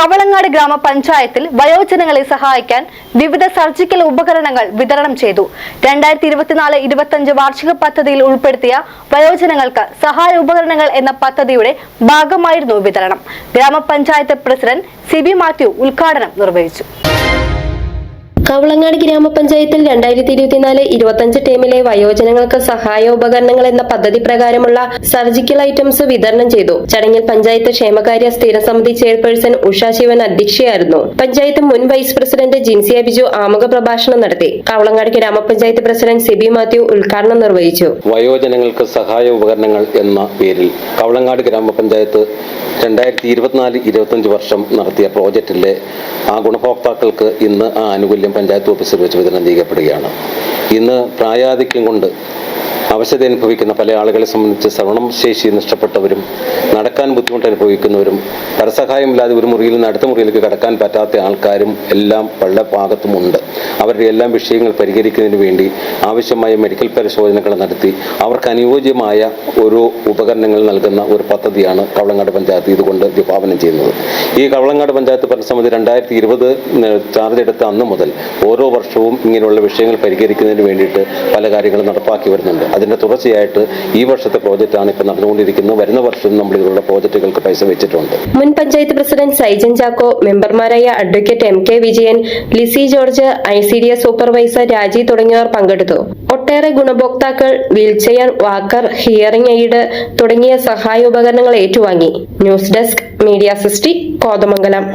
കവളങ്ങാട് ഗ്രാമപഞ്ചായത്തിൽ വയോജനങ്ങളെ സഹായിക്കാൻ വിവിധ സർജിക്കൽ ഉപകരണങ്ങൾ വിതരണം ചെയ്തു. രണ്ടായിരത്തി ഇരുപത്തിനാല് ഇരുപത്തിയഞ്ച് വാർഷിക പദ്ധതിയിൽ ഉൾപ്പെടുത്തിയ വയോജനങ്ങൾക്ക് സഹായ ഉപകരണങ്ങൾ എന്ന പദ്ധതിയുടെ ഭാഗമായിരുന്നു വിതരണം. ഗ്രാമപഞ്ചായത്ത് പ്രസിഡന്റ് സിബി മാത്യു ഉദ്ഘാടനം നിർവഹിച്ചു. കവളങ്ങാട് ഗ്രാമപഞ്ചായത്തിൽ രണ്ടായിരത്തി ഇരുപത്തിനാല് ഇരുപത്തഞ്ച് ടീമിലെ വയോജനങ്ങൾക്ക് സഹായോപകരണങ്ങൾ എന്ന പദ്ധതി പ്രകാരമുള്ള സർജിക്കൽ ഐറ്റംസ് വിതരണം ചെയ്തു. ചടങ്ങിൽ പഞ്ചായത്ത് ക്ഷേമകാര്യ സ്ഥിരസമിതി ചെയർപേഴ്സൺ ഉഷ ശിവൻ അധ്യക്ഷയായിരുന്നു. പഞ്ചായത്ത് മുൻ വൈസ് പ്രസിഡന്റ് ജിൻസി അബിജു ആമുഖ പ്രഭാഷണം നടത്തി. കവളങ്ങാട് ഗ്രാമപഞ്ചായത്ത് പ്രസിഡന്റ് സിബി മാത്യു ഉദ്ഘാടനം നിർവഹിച്ചു. വയോജനങ്ങൾക്ക് സഹായ ഉപകരണങ്ങൾ എന്ന പേരിൽ കവളങ്ങാട് ഗ്രാമപഞ്ചായത്ത് രണ്ടായിരത്തി ഇരുപത്തിനാല് ഇരുപത്തഞ്ച് വർഷം നടത്തിയ പ്രോജക്റ്റിലെ ആ ഗുണഭോക്താക്കൾക്ക് ഇന്ന് ആ ആനുകൂല്യം പഞ്ചായത്ത് ഓഫീസിൽ വെച്ച് വിതരണം ചെയ്യപ്പെടുകയാണ്. ഇന്ന് പ്രായാധിക്യം കൊണ്ട് അവശത അനുഭവിക്കുന്ന പല ആളുകളെ സംബന്ധിച്ച് ശ്രവണം ശേഷി നഷ്ടപ്പെട്ടവരും നടക്കാൻ ബുദ്ധിമുട്ട് അനുഭവിക്കുന്നവരും പരസഹായമില്ലാതെ ഒരു മുറിയിൽ നിന്ന് അടുത്ത മുറിയിലേക്ക് കടക്കാൻ പറ്റാത്ത ആൾക്കാരും എല്ലാം പല ഭാഗത്തുമുണ്ട് അവരുടെ എല്ലാം വിഷയങ്ങൾ പരിഹരിക്കുന്നതിന് വേണ്ടി ആവശ്യമായ മെഡിക്കൽ പരിശോധനകൾ നടത്തി അവർക്ക് അനുയോജ്യമായ ഓരോ ഉപകരണങ്ങൾ നൽകുന്ന ഒരു പദ്ധതിയാണ് കവളങ്ങാട് പഞ്ചായത്ത് ഇതുകൊണ്ട് വിഭാവനം ചെയ്യുന്നത്. ഈ കവളങ്ങാട് പഞ്ചായത്ത് ഭരണസമിതി രണ്ടായിരത്തി ഇരുപത് ചാർജ് എടുത്ത അന്ന് മുതൽ ഓരോ വർഷവും ഇങ്ങനെയുള്ള വിഷയങ്ങൾ പരിഹരിക്കുന്നതിന് വേണ്ടിയിട്ട് പല കാര്യങ്ങളും നടപ്പാക്കി വരുന്നുണ്ട്. അതിന്റെ തുടർച്ചയായിട്ട് ഈ വർഷത്തെ പ്രോജക്റ്റാണ് ഇപ്പോൾ നടന്നുകൊണ്ടിരിക്കുന്നത്. വരുന്ന വർഷം നമ്മൾ ഇതിലുള്ള പ്രോജക്റ്റുകൾക്ക് പൈസ വെച്ചിട്ടുണ്ട്. മുൻ പഞ്ചായത്ത് പ്രസിഡന്റ് സൈജൻ ചാക്കോ മെമ്പർമാരായ advocate M K Vijayan Lissy George I C D S supervisor Raji തുടങ്ങിയവർ പങ്കെടുത്തു. ഒട്ടേറെ ഗുണഭോക്താക്കൾ വീൽചെയർ വാക്കർ ഹിയറിംഗ് എയ്ഡ് തുടങ്ങിയ സഹായ ഉപകരണങ്ങൾ ഏറ്റുവാങ്ങി. ന്യൂസ് ഡെസ്ക് മീഡിയ സിസ്റ്റി കോതമംഗലം.